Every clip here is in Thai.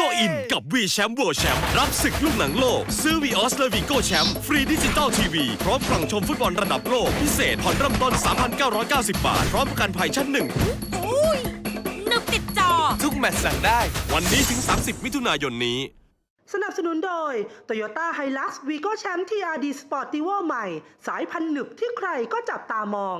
ก็อินกับวีแชมป์ World แชมป์รับศึกลูกหนังโลก ซื้อวีออสเลวิโก้แชมป์ฟรีดิจิตอลทีวีพร้อมฟังชมฟุตบอลระดับโลก พิเศษผ่อนเริ่มต้น 3,990 บาท พร้อมประกันภัยชั้นหนึ่งอุ้ยนึกติดจอ ทุกแมตช์สั่งได้ วันนี้ถึง 30 มิถุนายนนี้ สนับสนุนโดย Toyota Hilux Vigo Champ TRD Sportivo ใหม่ สายพันธุ์หนึบที่ใครก็จับตามอง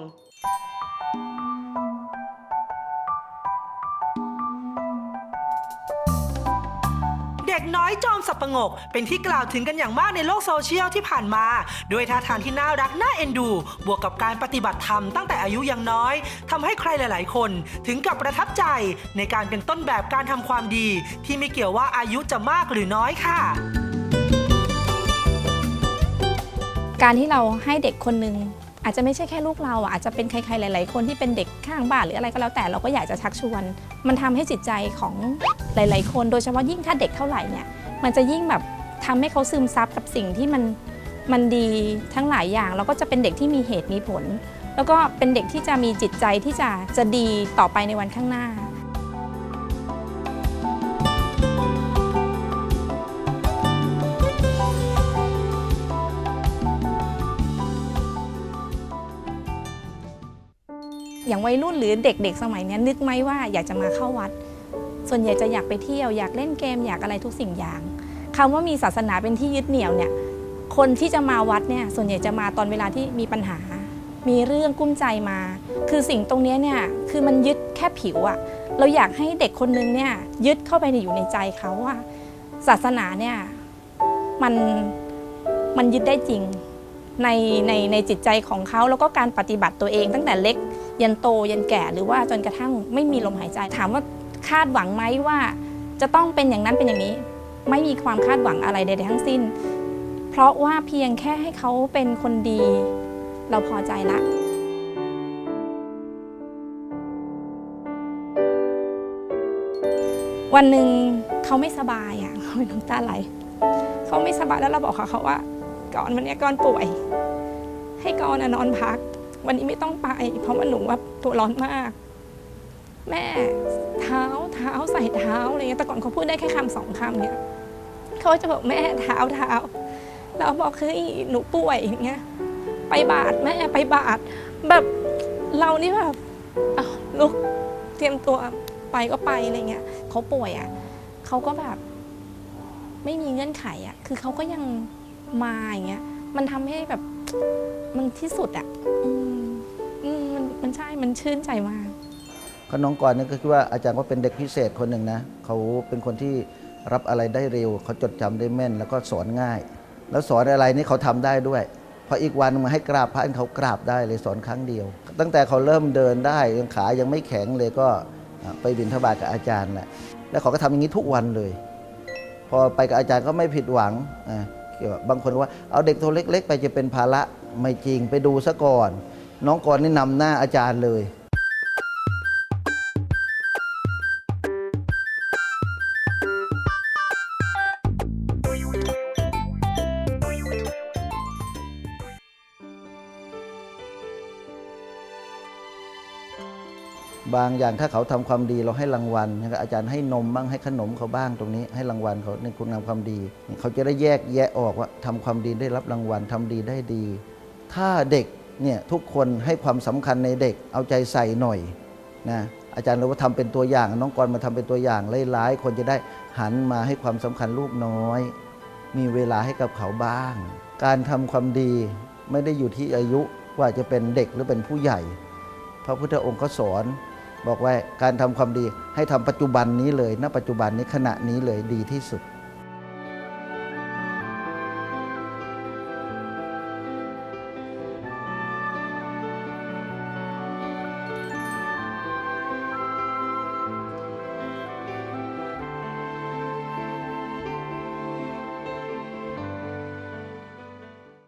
ด็กน้อยจอมสับประงก เป็นที่กล่าวถึงกันอย่างมากในโลกโซเชียลที่ผ่านมา ด้วยท่าทางที่น่ารักน่าเอ็นดู บวกกับการปฏิบัติธรรมตั้งแต่อายุยังน้อยทำให้ใครหลาย ๆ คน ถึงกับประทับใจในการเป็นต้นแบบการทำความดี ที่ไม่เกี่ยวว่าอายุจะมากหรือน้อยค่ะการที่เราให้เด็กคนหนึ่ง อาจจะไม่ใช่แค่ลูกเราอะอาจจะเป็นใครๆหลาย ๆ คนที่เป็นเด็กข้างบ้านหรืออะไรก็แล้วแต่เราก็อยากจะชักชวน มันทำให้จิตใจของหลาย ๆ คนโดยเฉพาะยิ่งถ้าเด็กเท่าไหร่เนี่ยมันจะยิ่งแบบทำให้เขาซึมซับกับสิ่งที่มันมันดีทั้งหลายอย่างแล้วก็จะเป็นเด็กที่มีเหตุมีผล แล้วก็เป็นเด็กที่จะมีจิตใจที่จะจะดีต่อไปในวันข้างหน้า อย่างวัยรุ่นหรือเด็กๆ สมัยนี้นึกไหมว่าอยากจะมาเข้าวัด ส่วนใหญ่จะอยากไปเที่ยวอยากเล่นเกมอยากอะไรทุกสิ่งอย่างคำว่ามีศาสนาเป็นที่ยึดเหนี่ยวเนี่ยคนที่จะมาวัดเนี่ยส่วนใหญ่จะมาตอนเวลาที่มีปัญหา มีเรื่องกุ้มใจมา คือสิ่งตรงนี้เนี่ยคือมันยึดแค่ผิวอะเราอยากให้เด็กคนนึงเนี่ยยึดเข้าไปในอยู่ในใจเขาว่า ศาสนาเนี่ยมันมันยึดได้จริงในในในจิตใจของเขาแล้วก็การปฏิบัติตัวเองตั้งแต่เล็ก ยันโตยันแก่หรือว่าจนกระทั่งไม่มีลมหายใจ ถามว่าคาดหวังไหมว่า จะต้องเป็นอย่างนั้นเป็นอย่างนี้ ไม่มีความคาดหวังอะไรใดๆทั้งสิ้น เพราะว่าเพียงแค่ให้เขาเป็นคนดี เราพอใจละวันหนึ่งเขาไม่สบายอะเขาเป็นน้ำตาไหลเขาไม่สบายแล้วเราบอกเขาว่าก่อนวันนี้ก่อนป่วย ให้ก่อนนอนพัก วันนี้ไม่ต้องไป เพราะว่าหนูว่าตัวร้อนมาก แม่เท้าเท้าใส่เท้าอะไรเงี้ยแต่ก่อนเขาพูดได้แค่คำสองคำเนี่ยเขาจะบอกแม่เท้าเท้าเราบอกเฮ้ยหนูป่วยอย่างเงี้ยไปบาทแม่ไปบาทแบบเรานี่แบบเอาลูกเตรียมตัวไปก็ไปอะไรเงี้ยเขาป่วยอะเขาก็แบบ ไม่มีเงื่อนไขอะ คือเขาก็ยังมาอย่างเงี้ย มันทำให้แบบมันที่สุดอะ ใช่มันชื่นใจมากก็น้องกรณ์นี่ก็คิดว่าอาจารย์ก็เป็นเด็กพิเศษคนหนึ่งนะเขาเป็นคนที่รับอะไรได้เร็วเขาจดจำได้แม่น แล้วก็สอนง่าย แล้วสอนอะไรนี่เขาทำได้ด้วยพออีกวันมาให้กราบพระเขากราบได้เลยสอนครั้งเดียว ตั้งแต่เขาเริ่มเดินได้ยังขายังไม่แข็งเลยก็ไปบิณฑบาตกับอาจารย์แหละแล้วเขาก็ทำอย่างนี้ทุกวันเลย พอไปกับอาจารย์ก็ไม่ผิดหวังอะเกี่ยวกับบางคนว่าเอาเด็กตัวเล็ก ๆ ไปจะเป็นภาระไม่จริงไปดูซะก่อน น้องกรณ์นี่นำหน้าอาจารย์เลยบางอย่างถ้าเขาทำความดีเราให้รางวัลนะครับอาจารย์ให้นมบ้างให้ขนมเขาบ้างตรงนี้ ให้รางวัลเขาในคุณงามความดี เขาจะได้แยกแยะออกว่าทำความดีได้รับรางวัลทำดีได้ดี ถ้าเด็ก เนี่ยทุกคนให้ความสำคัญในเด็กเอาใจใส่หน่อยนะอาจารย์เราว่าทำเป็นตัวอย่าง น้องกรณ์มาทำเป็นตัวอย่างหลายๆคนจะได้หันมาให้ความสำคัญลูกน้อย มีเวลาให้กับเขาบ้าง การทำความดีไม่ได้อยู่ที่อายุว่าจะเป็นเด็กหรือเป็นผู้ใหญ่ พระพุทธองค์ก็สอน บอกว่าการทำความดีให้ทำปัจจุบันนี้เลยณปัจจุบันนี้ขณะนี้เลยดีที่สุด